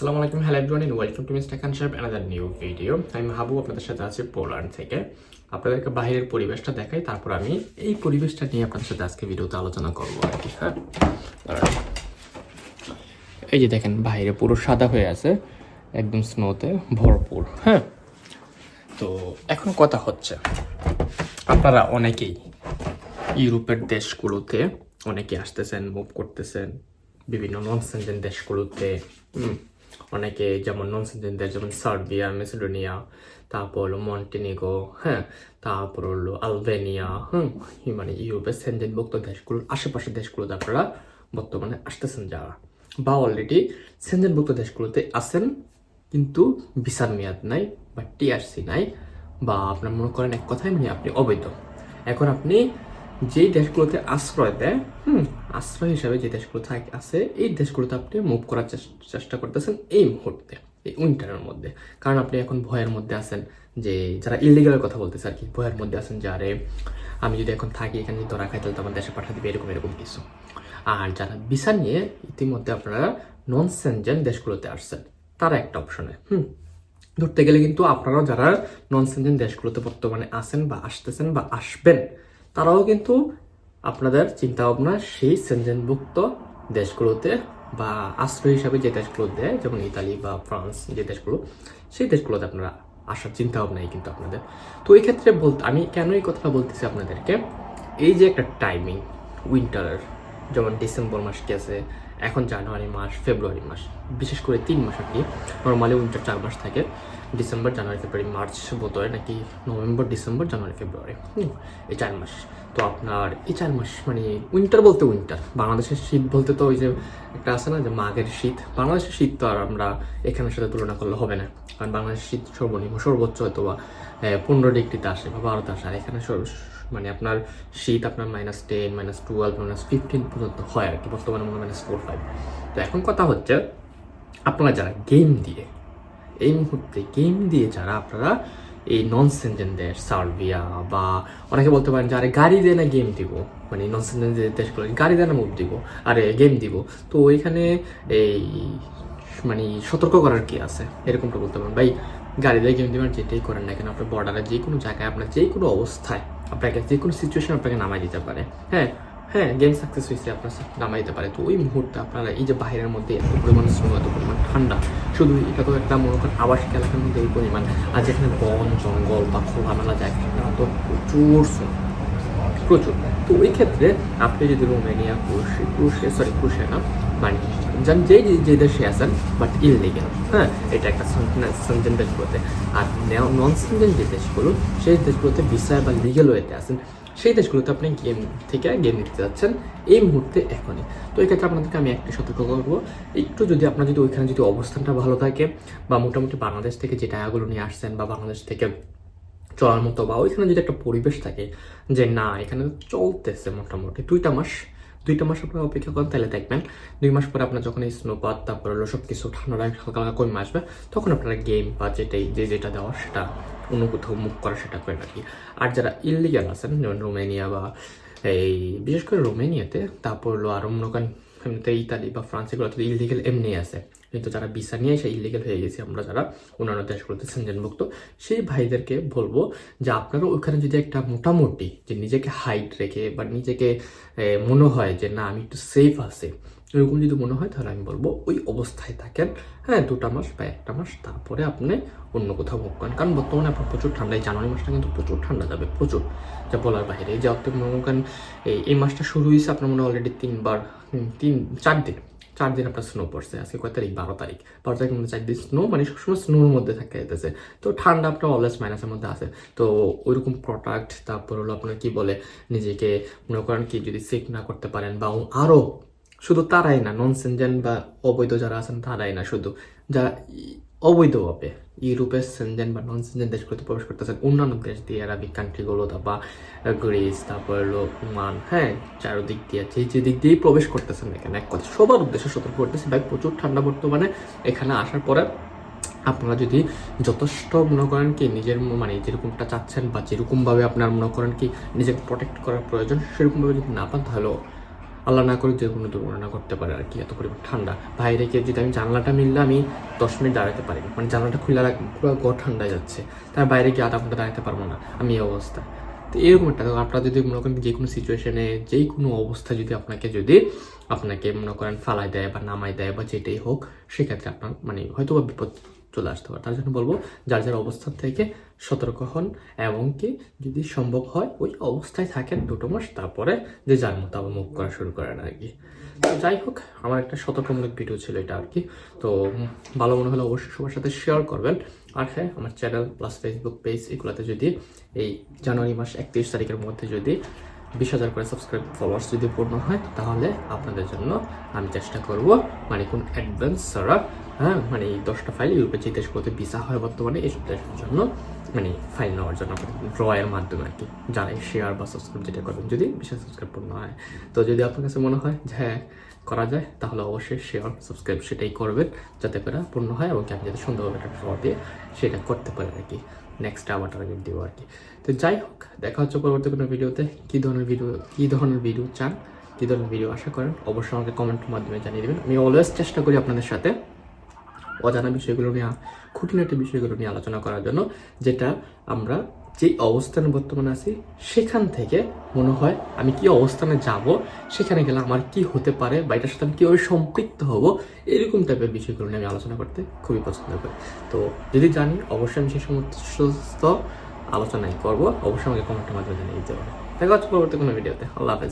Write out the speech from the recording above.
আসসালামু আলাইকুম, hello everyone and welcome to mister Khan সাহেব অ্যানাদার নিউ ভিডিও আমি হাবু আপনাদের সাথে আছি পোল্যান্ড থেকে। আপনাদেরকে বাইরের পরিবেশটা দেখাই, তারপর আমি এই পরিবেশটা নিয়ে আপনাদের সাথে আজকে ভিডিওতে আলোচনা করব আর কি হ্যাঁ? এই যে দেখেন, বাইরে পুরো সাদা হয়ে আছে, একদম স্নোতে ভরপুর হ্যাঁ? তো এখন কথা হচ্ছে, আপনারা অনেকেই ইউরোপের দেশগুলোতে অনেকে আসতেছেন মুভ করতেছেন, বিভিন্ন নন সেন্টেন দেশগুলোতে অনেকে যেমন নন সেনজেন দেশ যেমন সার্বিয়া, মেসিডোনিয়া, তারপর হলো মন্টেনিগো হ্যাঁ তারপর হলো আলবেনিয়া, হুম মানে ইউরোপের সেনজেনভুক্ত দেশগুলোর আশেপাশের দেশগুলোতে আপনারা বর্তমানে আসতেছেন যারা। বা অলরেডি সেনজেনভুক্ত দেশগুলোতে আছেন, কিন্তু ভিসার মেয়াদ নাই বা টিআরসি নাই, বা আপনার মনে করেন এক কথায় মানে আপনি অবৈধ। এখন আপনি যেই দেশগুলোতে আশ্রয় দেয়, হুম আশ্রয় হিসাবে যে দেশগুলো থাকে, আছে, এই দেশগুলোতে আপনি মুভ করার চেষ্টা করতেছেন এই মুহূর্তে, এই উইন্টারের মধ্যে। কারণ আপনি এখন ভয়ের মধ্যে আছেন যে, যারা ইলিগালের কথা বলতেছে আর কি, ভয়ের মধ্যে আছেন যারে আমি যদি এখন থাকি এখানে যদি ধরা খাই তাহলে তো আমার দেশে পাঠা দিবে, এরকম এরকম কিছু। আর যারা ভিসা নিয়ে ইতিমধ্যে আপনারা নন সেনজেন দেশগুলোতে আসছেন, তারা একটা অপশনে হুম? ধরতে গেলে কিন্তু আপনারাও যারা নন সেনজেন দেশগুলোতে বর্তমানে আছেন বা আসতেছেন বা আসবেন, তারাও কিন্তু আপনাদের চিন্তা ভাবনা সেই সেনজেনভুক্ত দেশগুলোতে বা আশ্রয় হিসাবে যে দেশগুলো দেয়, যেমন ইতালি বা ফ্রান্স যে দেশগুলো, সেই দেশগুলোতে আপনারা আসার চিন্তা ভাবনাই কিন্তু আপনাদের। তো এই ক্ষেত্রে বলতে আমি কেন এই কথাটা বলতেছি আপনাদেরকে? এই যে একটা টাইমিং উইন্টারের যেমন ডিসেম্বর মাস গেছে এখন জানুয়ারি মাস, ফেব্রুয়ারি মাস, বিশেষ করে তিন মাস আর কি। নর্মালি উইন্টার চার মাস থাকে। ডিসেম্বর জানুয়ারি ফেব্রুয়ারি মার্চ বোধহয় নাকি নভেম্বর ডিসেম্বর জানুয়ারি ফেব্রুয়ারি এই চার মাস। তো আপনার এই চার মাস মানে উইন্টার বলতে উইন্টার বাংলাদেশের শীত বলতে তো ওই যে একটা আছে না, যে মাঘের শীত। বাংলাদেশের শীত তো আর আমরা এখানের সাথে তুলনা করলে হবে না। কারণ বাংলাদেশের শীত সর্বনিম্ন, সর্বোচ্চ হয়তো বা পনেরো ডিগ্রিতে আসে বা বারোতে আসে। আর এখানে মানে আপনার শীত আপনার minus ten minus twelve minus fifteen পর্যন্ত হয় আর কি। বর্তমানে মনে মাইনাস ফোর ফাইভ তো এখন কথা হচ্ছে, আপনারা যারা গেম দিয়ে, এই মুহূর্তে গেম দিয়ে যারা আপনারা এই নন সেনজেন দেশ সার্বিয়া বা অনেকে বলতে পারেন যে, আরে গাড়ি দিয়ে না গেম দিব? মানে নন সেনজেন যে দেশগুলো গাড়ি দিয়ে না মুভ দিব? আরে গেম দিব। তো ওইখানে এই মানে সতর্ক করার কি আছে? এরকমটা বলতে পারেন। ভাই, গাড়ি দিয়ে গেম দিবেন, যেটাই করেন না কেন, আপনার বর্ডারে যে কোনো জায়গায়, আপনার যে কোনো অবস্থায়, আপনাকে যে কোনো সিচুয়েশন আপনাকে নামাই দিতে পারে। হ্যাঁ হ্যাঁ গেম সাকসেস হয়েছে, আপনার সাথে নামাই দিতে পারে। তো ওই মুহূর্তে আপনারা এই যে বাইরের মধ্যে এত পরিমাণ স্নো এত পরিমাণ ঠান্ডা, শুধু এটা তো একটা মনে করেন আবাসিক এলাকার মধ্যে এই পরিমাণ। আর যেখানে বন, জঙ্গল বা খোলামেলা জায়গা তো প্রচুর snow। প্রচুর। তো ওই ক্ষেত্রে আপনি যদি রোমেনিয়া ক্রুশে ক্রুশে সরি ক্রুশে না মানে যান যে যে- দেশে আছেন বাট ইললিগেল হ্যাঁ এটা একটা সঞ্জন দেশগুলোতে আর নন সঞ্জন যে দেশগুলো, সেই দেশগুলোতে ভিসায় বা লিগেল ওয়েতে আছেন সেই দেশগুলোতে আপনি গেম থেকে গেম নিতে যাচ্ছেন এই মুহূর্তে এখনই। তো এক্ষেত্রে আপনাদেরকে আমি একটি সতর্ক করব। একটু যদি আপনার যদি ওইখানে যদি অবস্থানটা ভালো থাকে বা মোটামুটি বাংলাদেশ থেকে যে টাকাগুলো নিয়ে আসছেন বা বাংলাদেশ থেকে চলার মতো বা ওইখানে যদি একটা পরিবেশ থাকে যে না, এখানে চলতেছে মোটামুটি দুইটা মাস দুইটা মাস আপনারা অপেক্ষা করেন, তাহলে দেখবেন দুই মাস পরে আপনার যখন এই স্নোপাত তারপর হলো সব কিছু ঠান্ডা, হালকা হালকা কমে আসবে, তখন আপনারা গেম বা যেটাই যে যেটা দেওয়া সেটা অন্য কোথাও মুখ করা সেটা করে আর কি আর যারা ইলিগাল আছেন, যেমন রোমেনিয়া বা এই, বিশেষ করে রোমেনিয়াতে, তারপর হলো আরও মনে ইতালি বা ফ্রান্স এগুলো তো ইলিগেল এমনি আছে। কিন্তু যারা ভিসা নিয়ে এসে ইলিগেল হয়ে গেছে, আমরা যারা অন্যান্য দেশগুলোতে সেনজেনভুক্ত, সেই ভাইদেরকে বলব যে আপনারা ওখানে যদি একটা মোটামুটি যে নিজেকে হাইট রেখে বা নিজেকে মনে হয় যে না, আমি একটু সেফ আছে এরকম যদি মনে হয়, তাহলে আমি বলব ওই অবস্থায় থাকেন। হ্যাঁ দুটা মাস বা একটা মাস, তারপরে আপনি অন্য কোথাও ভোগ করেন। কারণ বর্তমানে আপনার প্রচুর ঠান্ডা। এই জানুয়ারি মাসটা কিন্তু প্রচুর ঠান্ডা যাবে, প্রচুর। যা বলার বাইরে, যে আপনি মনে করেন এই এই মাসটা শুরু হয়েছে আপনার মনে অলরেডি তিনবার তিন, চার দিন। চার দিন আপনার স্নো পড়ছে। আজকে কয় তারিখ? বারো তারিখ। বারো তারিখ মধ্যে চার দিন স্নো মানে সবসময় স্নোর মধ্যে থাকে যেতেছে তো ঠান্ডা আপনার অলওয়েজ মাইনাসের মধ্যে আছে। তো ওইরকম প্রোডাক্ট তারপর হলো আপনার কী বলে, নিজেকে মনে করেন কি যদি সেক না করতে পারেন বা আরও শুধু তারাই না নন সেনজেন বা অবৈধ যারা আছেন তারাই না, শুধু যারা অবৈধভাবে ইউরোপের সেনজেন বা নন সেনজেন দেশগুলোতে প্রবেশ করতেছেন, অন্যান্য দেশ দিয়ে আরবিক কান্ট্রিগুলো বা গ্রিস তারপর ওমান হ্যাঁ চারদিক দিয়ে যে যে দিক দিয়েই প্রবেশ করতেছেন এখানে এক কথা, সবার উদ্দেশ্যে সতর্ক করতেছি। ভাই, প্রচুর ঠান্ডা বর্তমানে, এখানে আসার পরে আপনারা যদি যথেষ্ট মনে করেন কি নিজের মানে যেরকমটা চাচ্ছেন বা যেরকমভাবে আপনার মনে করেন কি নিজেকে প্রোটেক্ট করার প্রয়োজন, সেরকমভাবে যদি না পান, তাহলে আল্লাহ না করে যে কোনো দুর্ঘটনা ঘটতে পারে আর কি, এত পরিমাণ ঠান্ডা। বাইরে গিয়ে যদি আমি জানলাটা মিললে আমি দশ মিনিট দাঁড়াতে পারি। মানে জানলাটা খুলে রাখ পুরো গড় ঠান্ডা যাচ্ছে। তার বাইরে গিয়ে আধা ঘণ্টা দাঁড়াতে পারব না। আমি এই অবস্থা। তো এরকম একটা আপনারা যদি মনে করেন যে কোনো সিচুয়েশনে যেই কোনো অবস্থা যদি আপনাকে যদি আপনাকে মনে করেন ফালাই দেয় বা নামাই দেয় বা যেটাই হোক, সেক্ষেত্রে আপনার মানে হয়তো বা বিপদ চলে আসতে পারে। তার জন্য বলব, যার যার অবস্থান থেকে সতর্ক হন এবং কি যদি সম্ভব হয় ওই অবস্থায় থাকেন দুটো মাস, তারপরে যে যার মতো আবার মুভ করা শুরু করেন আর কি। তো যাই হোক, আমার একটা সতর্কমূলক ভিডিও ছিল এটা আর কি। তো ভালো মনে হলে অবশ্যই সবার সাথে শেয়ার করবেন। আর হ্যাঁ আমার চ্যানেল প্লাস ফেসবুক পেজ এগুলোতে যদি এই জানুয়ারি মাস একত্রিশ তারিখের মধ্যে যদি বিশ হাজার করে সাবস্ক্রাইব ফলোয়ার্স যদি পূর্ণ হয়, তাহলে আপনাদের জন্য আমি চেষ্টা করব মানে কোন অ্যাডভান্স ছাড়া হ্যাঁ মানে এই দশটা ফাইল ইউরোপে যে দেশগুলোতে ভিসা হয় বর্তমানে এইসব দেশের জন্য মানে ফাইল নেওয়ার জন্য ড্রয়ের মাধ্যমে আর কি। যারাই শেয়ার বা সাবস্ক্রাইব যেটা করবেন যদি বিশেষ সাবস্ক্রাইব পূর্ণ হয়। তো যদি আপনার কাছে মনে হয় যে হ্যাঁ করা যায়, তাহলে অবশ্যই শেয়ার সাবস্ক্রাইব সেটাই করবেন, যাতে করে পূর্ণ হয় এবং আমি যাতে সুন্দরভাবে একটা ড্র দিয়ে সেটা করতে পারেন আর কি। নেক্সট আবার টার্গেট দিব আর কি। তো যাই হোক, দেখা হচ্ছে পরবর্তী কোনো ভিডিওতে। কী ধরনের ভিডিও কী ধরনের ভিডিও চান, কী ধরনের ভিডিও আশা করেন, অবশ্যই আমাকে কমেন্টের মাধ্যমে জানিয়ে দেবেন। আমি অলওয়েজ চেষ্টা করি আপনাদের সাথে অজানা বিষয়গুলো নিয়ে, খুঁটিনাটি বিষয়গুলো নিয়ে আলোচনা করার জন্য, যেটা আমরা যেই অবস্থানে বর্তমানে আছি, সেখান থেকে মনে হয় আমি কি অবস্থানে যাব, সেখানে গেলে আমার কি হতে পারে, বা এটার সাথে আমি কীভাবে সম্পৃক্ত হব, এরকম টাইপের বিষয়গুলো নিয়ে আমি আলোচনা করতে খুবই পছন্দ করি। তো যদি জানি, অবশ্যই আমি সেই সমস্ত আলোচনাই করব, অবশ্যই আমাকে কমেন্টের মাধ্যমে জানিয়ে দিতে পারব দেখা হচ্ছে পরবর্তী কোনো ভিডিওতে আল্লাহ হাফেজ।